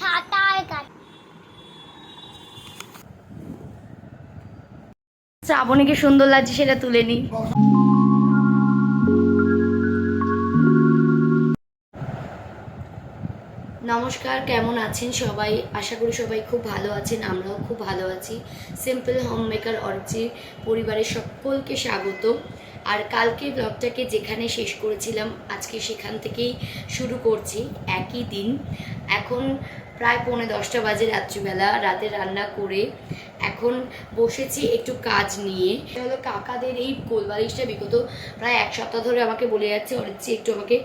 থাতায় কাট শ্রাবণীকে সুন্দর লাগছে সেটা তুলে নিই নমস্কার, কেমন আছেন সবাই? আশা করি সবাই খুব ভালো আছেন, আমরাও খুব ভালো আছি। সিম্পল হোম মেকার অরজি পরিবারের সকলকে স্বাগত আর কালকে ব্লগটাকে যেখানে শেষ করেছিলাম, আজকে সেখান থেকেই শুরু করছি, একই দিন। এখন প্রায় পৌনে দশটা বাজে রাত্রিবেলা, রাতে রান্না করে এখন বসেছি একটু কাজ নিয়ে। হলো কাকাদের এই কোলবালিশটা বিগত প্রায় এক সপ্তাহ ধরে আমাকে বলে যাচ্ছে অরিচ্ছি একটু আমাকে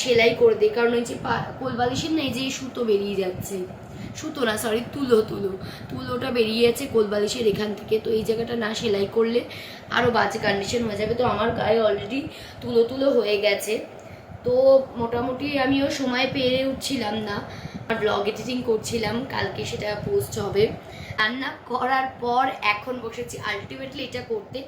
সেলাই করে দে। কারণ ওই যে কোলবালিশের না এই যে সুতো বেরিয়ে যাচ্ছে। সুতো না সরি তুলো তুলো। তুলোটা বেরিয়ে যাচ্ছে কোলবালিশের এখান থেকে। তো এই জায়গাটা না সেলাই করলে আরও বাজে কন্ডিশন হয়ে যাবে। তো আমার গায়ে অলরেডি তুলো তুলো হয়ে গেছে। তো মোটামুটি আমিও সময় পেরে উঠছিলাম না। ব্লগ এডিটিং করছিলাম, কালকে সেটা পোস্ট হবে। রান্না করার পর এখন বসেছি। আলটিমেটলি এটা করতে,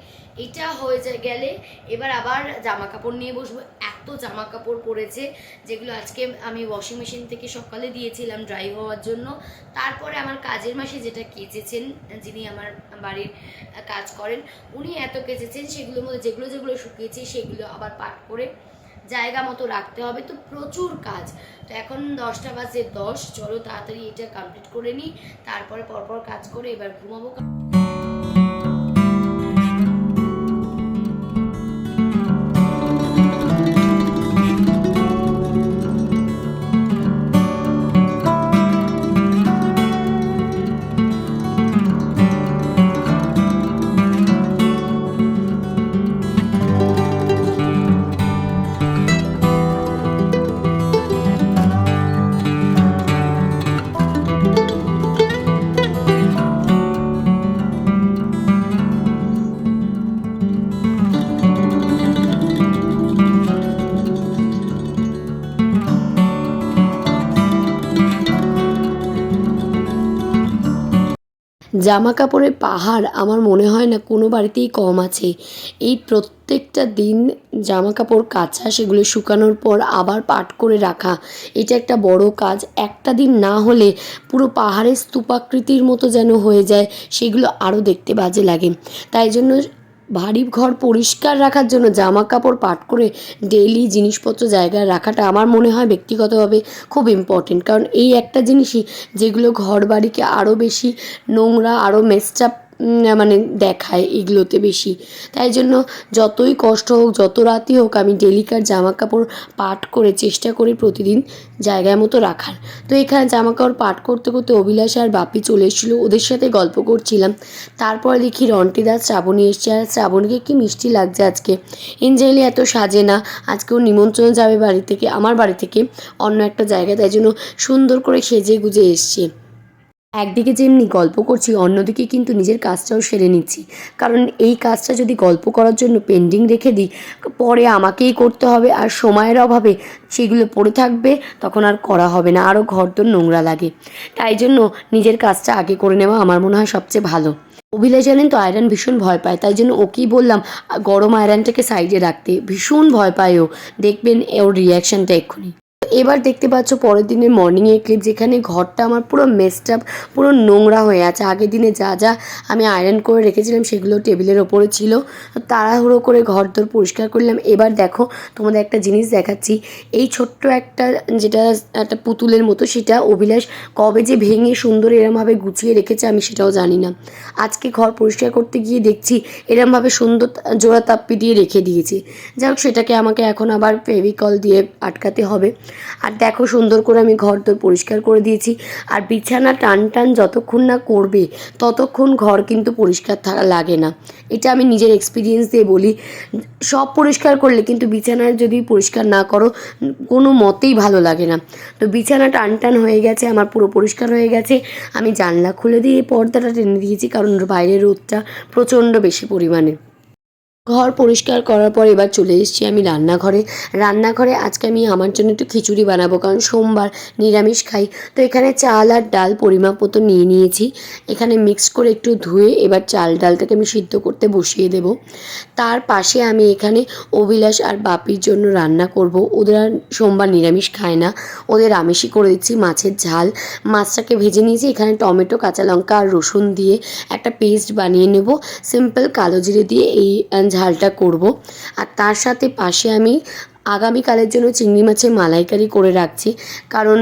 এটা হয়ে যায় গেলে এবার আবার জামা কাপড় নিয়ে বসবো। এত জামা কাপড় পরেছে, যেগুলো আজকে আমি ওয়াশিং মেশিন থেকে সকালে দিয়েছিলাম ড্রাই হওয়ার জন্য। তারপরে আমার কাজের মাসে যেটা কেচেছেন, যিনি আমার বাড়ির কাজ করেন, উনি এত কেচেছেন, সেগুলোর মধ্যে যেগুলো যেগুলো শুকিয়েছে, সেগুলো আবার পাট করে জায়গা মতো রাখতে হবে। তো প্রচুর কাজ। তো এখন দশটা বাজে দশ। চলো তাড়াতাড়ি এটা কমপ্লিট করে নিই। তারপরে পরপর কাজ করে এবার ঘুমাবো। জামা কাপড়ের পাহাড় আমার মনে হয় না কোনো বাড়িতেই কম আছে। এই প্রত্যেকটা দিন জামা কাপড় কাচা, সেগুলো শুকানোর পর আবার পাট করে রাখা, এটা একটা বড় কাজ। একটা দিন না হলে পুরো পাহাড়ের স্তূপাকৃতির মতো যেন হয়ে যায়, সেগুলো আরও দেখতে বাজে লাগে। তাই জন্য ভারী ঘর পরিষ্কার রাখার জন্য জামা কাপড় পাট করে ডেইলি জিনিসপত্র জায়গায় রাখাটা আমার মনে হয় ব্যক্তিগতভাবে খুব ইম্পর্টেন্ট কারণ এই একটা জিনিসই যেগুলো ঘর বাড়িকে আরও বেশি নোংরা আরও মেসচাপ মানে দেখায় এগুলোতে বেশি। তাই জন্য যতই কষ্ট হোক, যত রাতই হোক, আমি ডেলিকার জামা কাপড় পাট করে চেষ্টা করি প্রতিদিন জায়গায় মতো রাখার। তো এখানে জামা কাপড় পাট করতে করতে অভিলাষ আর বাপি চলে এসেছিল। ওদের সাথে গল্প করছিলাম। তারপরে দেখি রন্টি দাস শ্রাবণী এসছে। আর শ্রাবণীকে কি মিষ্টি লাগছে আজকে? এঞ্জেলি এত সাজে না। আজকে ও নিমন্ত্রণ যাবে বাড়ি থেকে, আমার বাড়ি থেকে অন্য একটা জায়গায়। তাই জন্য সুন্দর করে সেজে গুজে এসছে। একদিকে যেমনি গল্প করছি, অন্যদিকে কিন্তু নিজের কাজটাও সেরে নিচ্ছি। কারণ এই কাজটা যদি গল্প করার জন্য পেন্ডিং রেখে দিই, পরে আমাকেই করতে হবে আর সময়ের অভাবে সেগুলো পড়ে থাকবে, তখন আর করা হবে না। আরও ঘর তো নোংরা লাগে। তাই জন্য নিজের কাজটা আগে করে নেওয়া আমার মনে হয় সবচেয়ে ভালো। অভিলাষ জানেন তো, আয়রন ভীষণ ভয় পায়। তাই জন্য ওকেই বললাম গরম আয়রনটাকে সাইডে রাখতে। ভীষণ ভয় পায় ও। দেখবেন ওর রিয়াকশানটা এক্ষুনি। এবার দেখতে পাচ্ছ পরের দিনের মর্নিংয়ের ক্লিপ যেখানে ঘরটা আমার পুরো মেসড পুরো নোংরা হয়ে আছে। আগের দিনে যা যা আমি আয়রন করে রেখেছিলাম সেগুলো টেবিলের ওপরে ছিল। তাড়াহুড়ো করে ঘর দর পরিষ্কার করলাম। এবার দেখো তোমাদের একটা জিনিস দেখাচ্ছি। এই ছোট্ট একটা যেটা একটা পুতুলের মতো সেটা অভিলাষ কবে যে ভেঙে সুন্দর এরমভাবে গুছিয়ে রেখেছে আমি সেটাও জানি না। আজকে ঘর পরিষ্কার করতে গিয়ে দেখছি এরমভাবে সুন্দর জোড়া তাপ্পি দিয়ে রেখে দিয়েছি। যাই সেটাকে আমাকে এখন আবার ফেভিকল দিয়ে আটকাতে হবে। আর দেখো সুন্দর করে আমি ঘর দর পরিষ্কার করে দিয়েছি। আর বিছানা টান টান যতক্ষণ না করবে, ততক্ষণ ঘর কিন্তু পরিষ্কার থাকা লাগে না। এটা আমি নিজের এক্সপিরিয়েন্স দিয়ে বলি। সব পরিষ্কার করলে কিন্তু বিছানার যদি পরিষ্কার না করো, কোনো মতেই ভালো লাগে না। তো বিছানা টান টান হয়ে গেছে, আমার পুরো পরিষ্কার হয়ে গেছে। আমি জানলা খুলে দিয়ে পর্দাটা টেনে দিয়েছি, কারণ বাইরের রোদটা প্রচণ্ড বেশি পরিমাণে। ঘর পরিষ্কার করার পর এবার চলে এসেছি আমি রান্নাঘরে। রান্নাঘরে আজকে আমি আমার জন্য একটু খিচুড়ি বানাবো, কারণ সোমবার নিরামিষ খাই। তো এখানে চাল আর ডাল পরিমাপ মতো নিয়ে নিয়েছি। এখানে মিক্স করে একটু ধুয়ে এবার চাল ডালটাকে আমি সিদ্ধ করতে বসিয়ে দেব। তার পাশে আমি এখানে অভিলাষ আর বাপির জন্য রান্না করব। ওদের সোমবার নিরামিষ খায় না। ওদের আমিষই করে দিচ্ছি মাছের ঝাল। মাছটাকে ভেজে নিয়েছি, এখানে টমেটো, কাঁচা লঙ্কা আর রসুন দিয়ে একটা পেস্ট বানিয়ে নেব। সিম্পল কালো জিরে দিয়ে এই ঝালটা করব। আর তার সাথে পাশে আমি আগামীকালের জন্য চিংড়ি মাছের মালাইকারি করে রাখছি। কারণ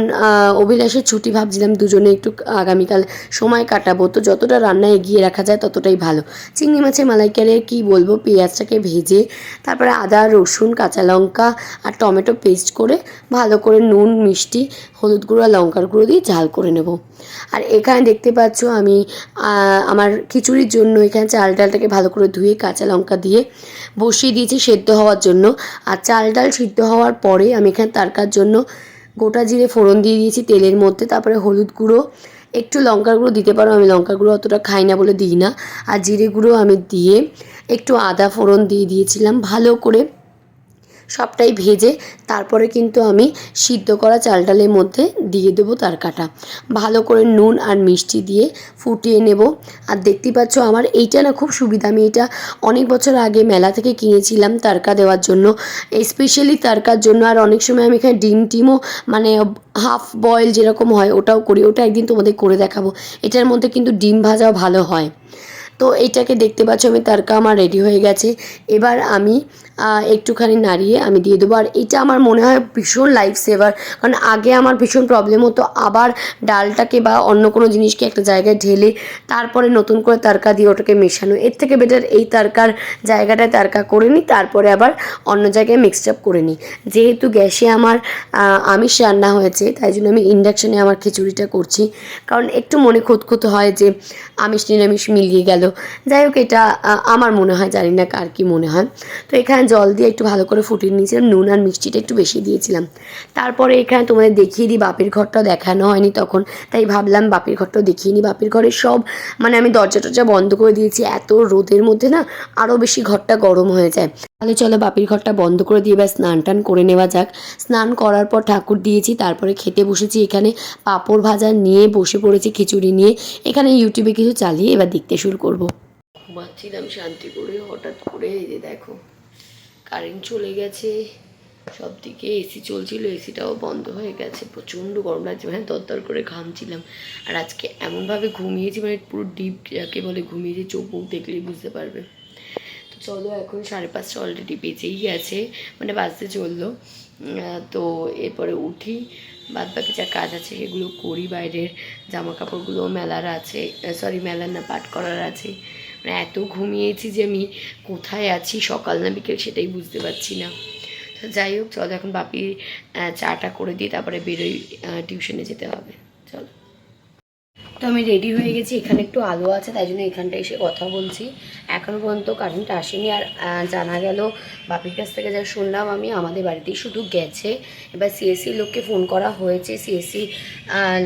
অভিলাষের ছুটি ভাবছিলাম দুজনে একটু আগামীকাল সময় কাটাবো। তো যতটা রান্না এগিয়ে রাখা যায় ততটাই ভালো। চিংড়ি মাছের মালাইকারি কি বলব? পেঁয়াজটাকে ভেজে, তারপরে আদা, রসুন, কাঁচা লঙ্কা আর টমেটো পেস্ট করে ভালো করে নুন, মিষ্টি, হলুদ গুঁড়ো আর লঙ্কার গুঁড়ো দিয়ে ঝাল করে নেব। আর এখানে দেখতে পাচ্ছ আমি আমার খিচুড়ির জন্য এখানে চাল ডালটাকে ভালো করে ধুয়ে কাঁচা লঙ্কা দিয়ে বসিয়ে দিয়েছি সেদ্ধ হওয়ার জন্য। আর চাল ডাল সিদ্ধ হওয়ার পরে আমি এখানে তারকার জন্য গোটা জিরে ফোড়ন দিয়ে দিয়েছি তেলের মধ্যে, তারপরে হলুদ গুঁড়ো, একটু লঙ্কার গুঁড়ো দিতে পারো, আমি লঙ্কার গুঁড়ো অতটা খাই না বলে দিই না। আর জিরে গুঁড়ো আমি দিয়ে একটু আদা ফোড়ন দিয়ে দিয়েছিলাম, ভালো করে সবটাই ভেজে তারপরে কিন্তু আমি সিদ্ধ করা চাল ডালের মধ্যে দিয়ে দেবো তারকাটা ভালো করে নুন আর মিষ্টি দিয়ে ফুটিয়ে নেব। আর দেখতেই পাচ্ছ আমার এইটা না খুব সুবিধা। আমি এটা অনেক বছর আগে মেলা থেকে কিনেছিলাম তারকা দেওয়ার জন্য। স্পেশালি তারকার জন্য। আর অনেক সময় আমি এখানে ডিম টিমও মানে হাফ বয়েল যেরকম হয় ওটাও করি। ওটা একদিন তোমাদের করে দেখাবো। এটার মধ্যে কিন্তু ডিম ভাজাও ভালো হয়। তো এটাকে দেখতে পাচ্ছ আমি তারকা আমার রেডি হয়ে গেছে। এবার আমি একটুখানি নাড়িয়ে আমি দিয়ে দেবো। আর এটা আমার মনে হয় ভীষণ লাইফ সেভার কারণ আগে আমার ভীষণ প্রবলেম হতো আবার ডালটাকে বা অন্য কোনো জিনিসকে একটা জায়গায় ঢেলে তারপরে নতুন করে তারকা দিয়ে ওটাকে মেশানো। এর থেকে বেটার এই তারকার জায়গাটায় তারকা করে নিই, তারপরে আবার অন্য জায়গায় মিক্সড আপ করে নিই। যেহেতু গ্যাসে আমার আমিষ রান্না হয়েছে, তাই জন্য আমি ইন্ডাকশানে আমার খিচুড়িটা করছি। কারণ একটু মনে খুঁতখুত হয় যে আমিষ নিরামিষ মিলিয়ে গেল। যাই হোক, এটা আমার মনে হয়, জানি না কার কি মনে হয়। তো এখানে জল দিয়ে একটু ভালো করে ফুটিয়ে নিয়েছিলাম। নুন আর মিষ্টিটা একটু বেশি দিয়েছিলাম। তারপরে এখানে তোমাদের দেখিয়ে দিই, বাপের ঘরটা দেখানো হয়নি তখন। তাই ভাবলাম বাপের ঘরটাও দেখিয়ে নিই। বাপের ঘরে সব মানে আমি দরজা টরজা বন্ধ করে দিয়েছি। এত রোদের মধ্যে না আরও বেশি ঘরটা গরম হয়ে যায়। তাহলে চলো বাপির ঘরটা বন্ধ করে দিয়ে এবার স্নান টান করে নেওয়া যাক। স্নান করার পর ঠাকুর দিয়েছি, তারপরে খেতে বসেছি এখানে। পাঁপড় ভাজা নিয়ে বসে পড়েছি খিচুড়ি নিয়ে। এখানে ইউটিউবে কিছু চালিয়ে এবার দেখতে শুরু করব। ঘুমাচ্ছিলাম শান্তি করে, হঠাৎ করে এই যে দেখো। কারেন্ট চলে গেছে সব দিকে এসি চলছিল এসিটাও বন্ধ হয়ে গেছে, প্রচণ্ড গরম লাগছে মানে দরদর করে ঘামছিলাম। আর আজকে এমনভাবে ঘুমিয়েছি মানে পুরো ডিপ যাকে বলে ঘুমিয়েছি, চোখ মুখ দেখলেই বুঝতে পারবে। তো চলো এখন সাড়ে পাঁচটা অলরেডি বেজেই গেছে মানে বাজতে চলল। তো এরপরে উঠি বাদ বাকি যা কাজ আছে সেগুলো করি বাইরের জামা কাপড়গুলো মেলার আছে সরি মেলার না, পাট করার আছে। মানে এত ঘুমিয়েছি যে আমি কোথায় আছি, সকাল না বিকেল সেটাই বুঝতে পারছি না। তো যাই হোক, চল এখন বাপি চাটা করে দিই তারপরে বেরোই টিউশনে যেতে হবে। চলো। তো আমি রেডি হয়ে গেছি, এখানে একটু আলো আছে, তাই জন্য এখানটা এসে কথা বলছি। এখনও পর্যন্ত কারেন্ট আসেনি আর জানা গেল বাপির কাছ থেকে যা শুনলাম আমি, আমাদের বাড়িতেই শুধু গেছে। এবার সিএসসি লোককে ফোন করা হয়েছে। সিএসসি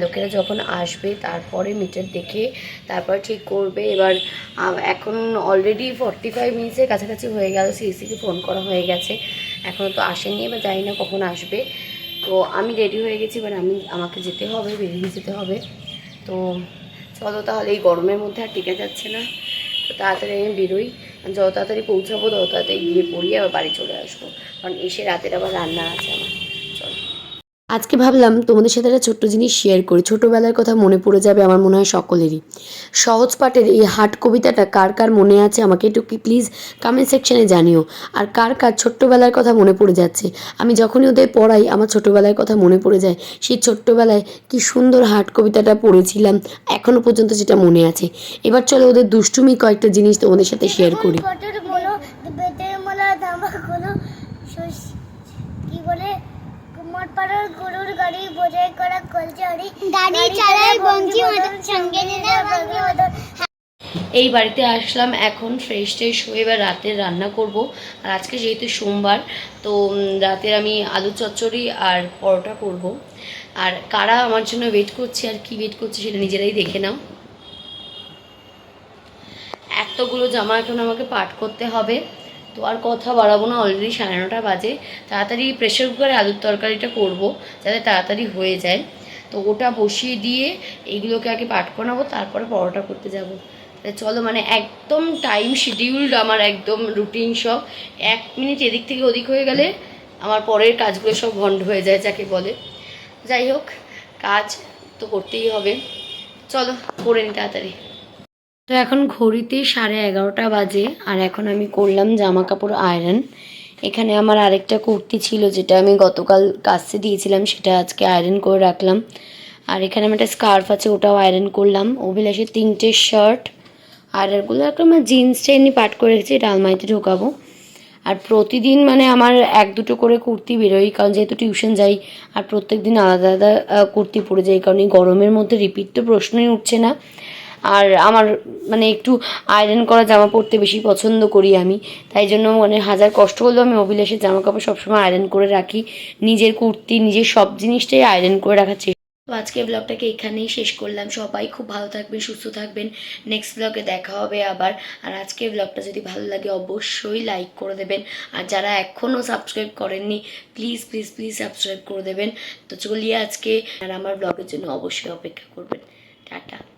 লোকেরা যখন আসবে, তারপরে মিটার দেখে তারপর ঠিক করবে। এবার এখন অলরেডি ফর্টি ফাইভ মিনিটসের কাছাকাছি হয়ে গেল সিএসসিকে ফোন করা হয়ে গেছে। এখনও তো আসেনি, এবার জানি না কখন আসবে। তো আমি রেডি হয়ে গেছি, এবার আমি, আমাকে যেতে হবে, বেরিয়ে যেতে হবে। তো চলো তাহলে এই গরমের মধ্যে আর টিকে যাচ্ছে না। তো তাড়াতাড়ি আমি বেরোই। যত তাড়াতাড়ি পৌঁছাবো তত তাড়াতাড়ি গিয়ে পড়িয়ে আবার বাড়ি চলে আসব। কারণ এসে রাতের আবার রান্না আছে আমার। আজকে ভাবলাম তোমাদের সাথে একটা ছোট্ট জিনিস শেয়ার করি। ছোটোবেলার কথা মনে পড়ে যাবে আমার মনে হয় সকলেরই। সহজ পাঠের এই হাট কবিতাটা কার কার মনে আছে আমাকে একটু কি প্লিজ কমেন্ট সেকশনে জানিও। আর কার কার ছোট্টবেলার কথা মনে পড়ে যাচ্ছে? আমি যখনই ওদের পড়াই, আমার ছোটোবেলার কথা মনে পড়ে যায়, সেই ছোট্টবেলায় কি সুন্দর হাট কবিতাটা পড়েছিলাম এখনও পর্যন্ত যেটা মনে আছে। এবার চলো ওদের দুষ্টুমি কয়েকটা জিনিস তোমাদের সাথে শেয়ার করি ফটোর বলো বেতের মোলা ধামা কোনো শস- কি বলে গরুর গাড়ি বোঝাই করা কলচারি গাড়ি চালায় মদন সঙ্গে নিলে বঙ্গি মদন এই বাড়িতে আসলাম এখন ফ্রেশ ট্রেশ হয়ে এবার রাতের রান্না করব। আর আজকে যেহেতু সোমবার তো রাতের আমি আলু চচ্চড়ি আর পরোটা করব। আর কারা আমার জন্য ওয়েট করছে আর কি ওয়েট করছে সেটা নিজেরাই দেখে নাও। এতগুলো জামা এখন আমাকে পাট করতে হবে। তো আর কথা বাড়াবো না অলরেডি সাড়ে নটা বাজে। তাড়াতাড়ি প্রেশার কুকারে আলুর তরকারিটা করব, যাতে তাড়াতাড়ি হয়ে যায়। তো ওটা বসিয়ে দিয়ে এগুলোকে আগে পাট বানাবো, তারপরে পরোটা করতে যাব। চলো মানে একদম টাইম শিডিউলড আমার একদম রুটিন সব। এক মিনিট এদিক থেকে ওদিক হয়ে গেলে আমার পরের কাজগুলো সব ভন্ড হয়ে যায়, যাকে বলে। যাই হোক, কাজ তো করতেই হবে। চলো, করে নি তাড়াতাড়ি। তো এখন ঘড়িতে সাড়ে এগারোটা বাজে, আর এখন আমি করলাম জামা কাপড় আয়রন। এখানে আমার আরেকটা কুর্তি ছিল, যেটা আমি গতকাল কাচতে দিয়েছিলাম, সেটা আজকে আয়রন করে রাখলাম। আর এখানে আমার একটা স্কার্ফ আছে, ওটাও আয়রন করলাম। অভিলাষের তিনটে শার্ট, আর এগুলো একটা আমার জিন্সটা এমনি পাট করে রেখেছি আলমারিতে ঢোকাবো। আর প্রতিদিন মানে আমার এক দুটো করে কুর্তি বেরোই কারণ যেহেতু টিউশন যাই, আর প্রত্যেক দিন আলাদা আলাদা কুর্তি পরে যাই, কারণ এই গরমের মধ্যে রিপিট তো প্রশ্নই উঠছে না। আর আমার মানে একটু আয়রন করা জামা পরতে বেশি পছন্দ করি আমি। তাই জন্য মানে হাজার কষ্ট হলেও আমি অভিলাষের জামা কাপড় সবসময় আয়রন করে রাখি। নিজের কুর্তি, নিজের সব জিনিসটাই আয়রন করে রাখার চেষ্টা তো আজকে ব্লগটাকে এখানেই শেষ করলাম। সবাই খুব ভালো থাকবেন, সুস্থ থাকবেন। নেক্সট ব্লগে দেখা হবে আবার। আর আজকে ব্লগটা যদি ভালো লাগে, অবশ্যই লাইক করে দেবেন। আর যারা এখনও সাবস্ক্রাইব করেননি প্লিজ প্লিজ প্লিজ সাবস্ক্রাইব করে দেবেন। তো চলিয়ে আজকে। আর আমার ব্লগের জন্য অবশ্যই অপেক্ষা করবেন। টাটা।